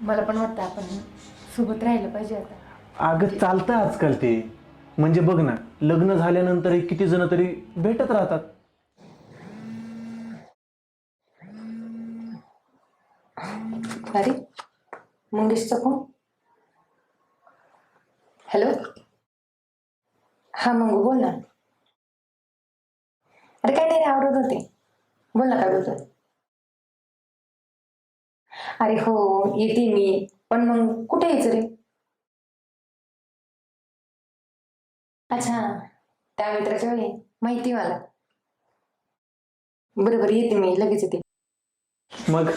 मला पण वाटतं आपण सोबत राहिलं पाहिजे आता. अगं चालतं आजकाल ते. म्हणजे बघ ना लग्न झाल्यानंतर किती जण तरी भेटत राहतात. अरे मंगेशचा फोन? हॅलो? हा मंगू बोल ना. अरे काय नाही रे आवडत होते. बोल ना काय बोलतोय? अरे हो येते मी. पण मग कुठे यायचं रे अच्छा त्या मित्राच्या वेळी माहिती मला बरोबर येते मी लगेच येते. मग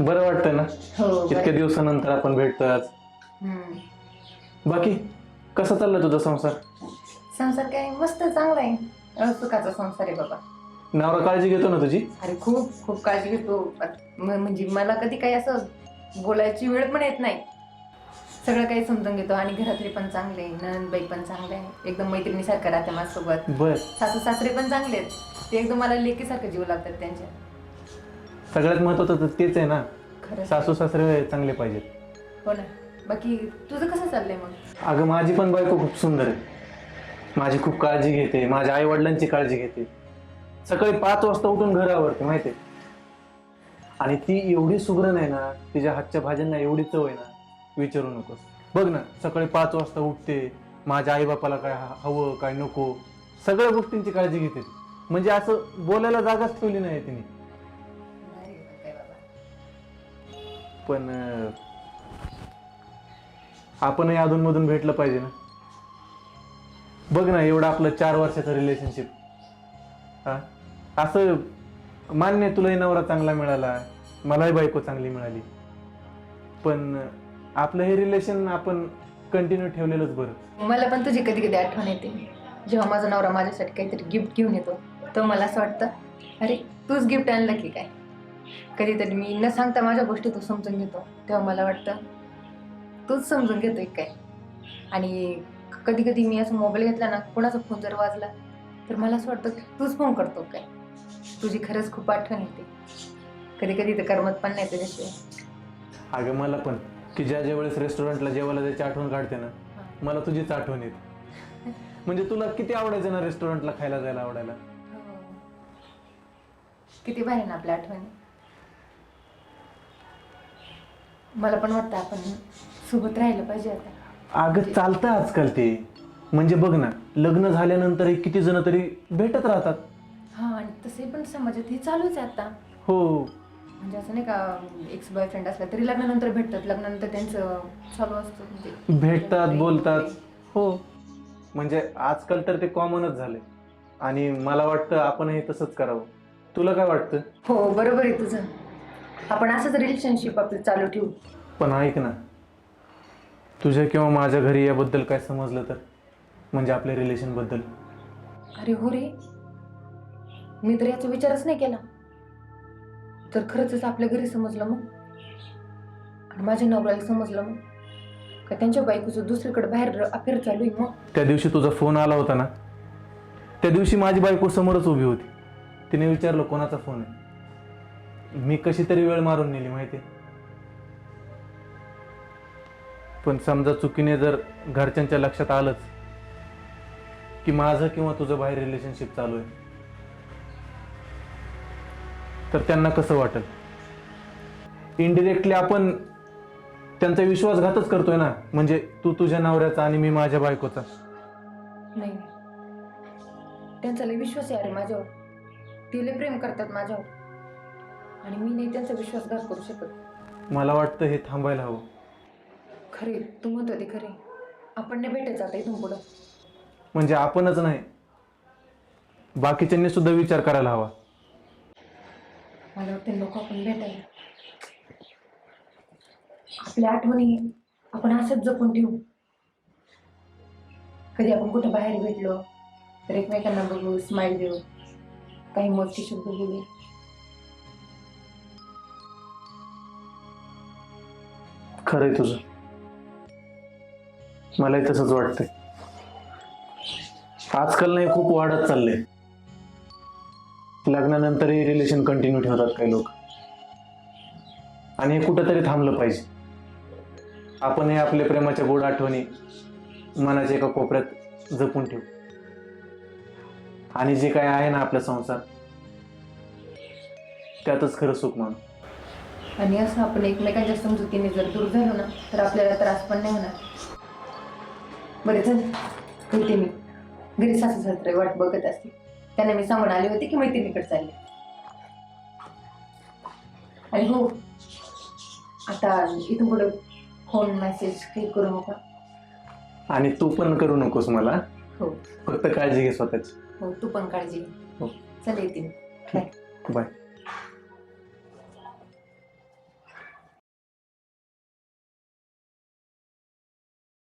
बरं वाटतं ना? हो इतक्या दिवसानंतर आपण भेटतो आज. हम्म. बाकी कसा चालला तुझा संसार? संसार काय मस्त चांगला आहे. सुखाचा संसार आहे बाबा. नवरा काळजी घेतो ना तुझी? अरे खूप खूप काळजी घेतो. म- म्हणजे मला कधी काही असं बोलायची वेळ पण येत नाही. सगळं काही समजून घेतो आणि घरातले पण चांगले नंदबाई पण चांगले आहे. एकदम मैत्रिणीसारखं राहते माझ्यासोबत बर. सासू सासरे पण चांगले आहेत. ते एकदम मला लेकीसारखं जीव लागतात त्यांच्या. सगळ्यात महत्वाचं तर तेच आहे ना. खरं सासू सासरे चांगले पाहिजेत. हो ना. बाकी तुझं कसं चाललंय मग? अगं माझी पण बायको खूप सुंदर आहे. माझी खूप काळजी घेते. माझ्या आई वडिलांची काळजी घेते. सकाळी पाच वाजता उठून घर आवडते आहे? आणि ती एवढी सुगरण आहे ना तिच्या हातच्या भाज्यांना एवढी चव आहे ना विचारू नकोस. बघ ना सकाळी पाच वाजता उठते माझ्या आईबापाला काय हवं काय नको सगळ्या गोष्टींची काळजी घेते. म्हणजे असं बोलायला जागाच ठेवली नाही तिने. पण आपणही अधूनमधून भेटलं पाहिजे ना. बघ ना एवढं आपलं चार वर्षाचं रिलेशनशिप हा? असं मान्य तुलाही नवरा चांगला मिळाला मलाही बायको चांगली मिळाली. पण आपलं हे रिलेशन आपण कंटिन्यू ठेवलेलंच बरं. मला पण तुझी कधी कधी आठवण येते जेव्हा माझा नवरा माझ्यासाठी काहीतरी गिफ्ट घेऊन येतो तर मला असं वाटतं अरे तूच गिफ्ट आणलं की काय? कधीतरी मी न सांगता माझ्या गोष्टी तू समजून घेतो तेव्हा मला वाटतं तूच समजून घेतोय काय? आणि कधी कधी मी असं मोबाईल घेतला ना कोणाचा फोन जर वाजला तर मला असं वाटतं की तूच फोन करतो काय? तुझी खरंच खूप आठवण येते. कधी कधी तर करमत पण नाही त्याच्याशिवाय अगं मला पण. की ज्या ज्या वेळेस रेस्टॉरंटला जेवायला त्याची आठवण काढते ना मला तुझीच आठवण येते. म्हणजे तुला किती आवडायचं ना रेस्टॉरंटला खायला जायला आवडायला? हो. किती भारी ना आपल्या आठवणी. मला पण वाटतं आपण सोबत राहिलं पाहिजे आता. अगं चालतं आजकाल ते. म्हणजे बघ ना लग्न झाल्यानंतर किती जण तरी भेटत राहतात. आणि तसे पण समाजात हे चालूच आहे आता. हो. म्हणजे असं नाही का एक्स बॉयफ्रेंड असला तरी लग्नानंतर भेटतात. लग्नानंतर त्यांचं चालू असतं. म्हणजे भेटतात बोलतात. हो. म्हणजे आजकाल तर ते कॉमनच झाले आणि मला वाटतं आपणही तसंच करावं. तुला काय वाटतं? हो बरोबर आहे तुझं. आपण असंच रिलेशनशिप आपलं चालू ठेवू. पण ऐक ना. तुझ्या किंवा माझ्या घरी याबद्दल काय समजलं तर? म्हणजे आपल्या रिलेशनबद्दल अरे हो रे. मी तर याचा विचारच नाही केला. तर खरंच आपल्या घरी समजलं मग? आणि माझ्या नवऱ्याला समजलं मग? का त्यांच्या बायकोचं दुसरीकडे बाहेर अफेअर चालू आहे मग? त्या दिवशी तुझा फोन आला होता ना? त्या दिवशी माझी बायको समोरच उभी होती. तिने विचारलं कोणाचा फोन आहे? मी कशी तरी वेळ मारून नेली माहिती पण समजा चुकीने जर घरच्यांच्या लक्षात आलंच की माझं किंवा तुझं बाहेर रिलेशनशिप चालू आहे. तर त्यांना कसं वाटेल? इनडिरेक्टली आपण त्यांचा विश्वासघातच करतोय ना? म्हणजे तू तुझ्या नवऱ्याचा आणि मी माझ्या बायकोचा. नाही. त्यांचा लय विश्वास आहे अरे माझ्यावर. ते लय प्रेम करतात माझ्यावर. आणि मी नाही त्यांचा विश्वासघात करू शकत. मला वाटतं हे थांबायला हवं. खरे तू म्हणतो ते खरे. आपण नाही भेटायचं आता इथून पुढं. म्हणजे आपणच नाही. बाकीच्यांनी सुद्धा विचार करायला हवा. मला वाटतं लोक आपण भेटायला. आपल्या आठवणी आपण असंच जपून ठेवू. कधी आपण कुठं बाहेर भेटलो तर एकमेकांना बघू स्माईल देऊ काही मोठी शब्द बोलू. खरंय तुझं. मलाही तसंच वाटतंय. आजकाल नाही खूप वाढत चाललंय. लग्नानंतरही रिलेशन कंटिन्यू ठेवतात काही लोक. आणि हे कुठंतरी थांबलं पाहिजे. आपण हे आपल्या प्रेमाच्या गोड आठवणी मनाच्या एका कोपऱ्यात जपून ठेवू. आणि जे काय आहे ना आपला संसार त्यातच खरं सुख मानू. आणि असं आपण एकमेकांच्या समजुतीने जर दूर झालो ना तर आपल्याला त्रास पण नाही होणार. बरं चल मी. घरी सासू सासरे वाट बघत असते त्यांना मी सांगून आले होते की मैत्रिणीकडे चालले. आणि हो आता इथून पुढे फोन मेसेज काही करू नका. आणि तू पण करू नकोस मला. हो. फक्त काळजी घे स्वतःची. हो तू पण काळजी घे. हो. चल येते मी. बाय